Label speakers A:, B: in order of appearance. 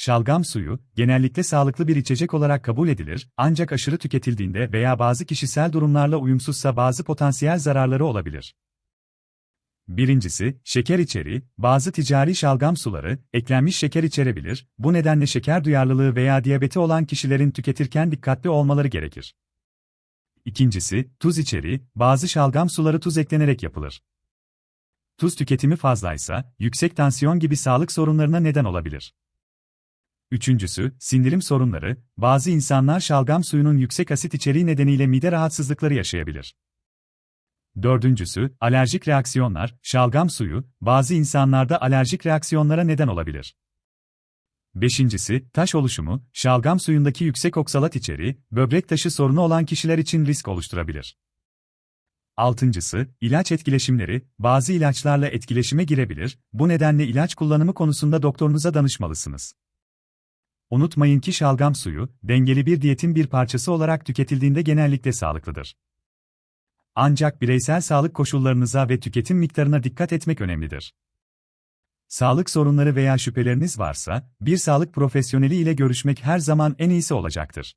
A: Şalgam suyu, genellikle sağlıklı bir içecek olarak kabul edilir, ancak aşırı tüketildiğinde veya bazı kişisel durumlarla uyumsuzsa bazı potansiyel zararları olabilir. Birincisi, şeker içeriği, bazı ticari şalgam suları, eklenmiş şeker içerebilir, bu nedenle şeker duyarlılığı veya diyabeti olan kişilerin tüketirken dikkatli olmaları gerekir. İkincisi, tuz içeriği, bazı şalgam suları tuz eklenerek yapılır. Tuz tüketimi fazlaysa, yüksek tansiyon gibi sağlık sorunlarına neden olabilir. Üçüncüsü, sindirim sorunları, bazı insanlar şalgam suyunun yüksek asit içeriği nedeniyle mide rahatsızlıkları yaşayabilir. Dördüncüsü, alerjik reaksiyonlar, şalgam suyu, bazı insanlarda alerjik reaksiyonlara neden olabilir. Beşincisi, taş oluşumu, şalgam suyundaki yüksek oksalat içeriği, böbrek taşı sorunu olan kişiler için risk oluşturabilir. Altıncısı, ilaç etkileşimleri, bazı ilaçlarla etkileşime girebilir, bu nedenle ilaç kullanımı konusunda doktorunuza danışmalısınız. Unutmayın ki şalgam suyu, dengeli bir diyetin bir parçası olarak tüketildiğinde genellikle sağlıklıdır. Ancak bireysel sağlık koşullarınıza ve tüketim miktarına dikkat etmek önemlidir. Sağlık sorunları veya şüpheleriniz varsa, bir sağlık profesyoneli ile görüşmek her zaman en iyisi olacaktır.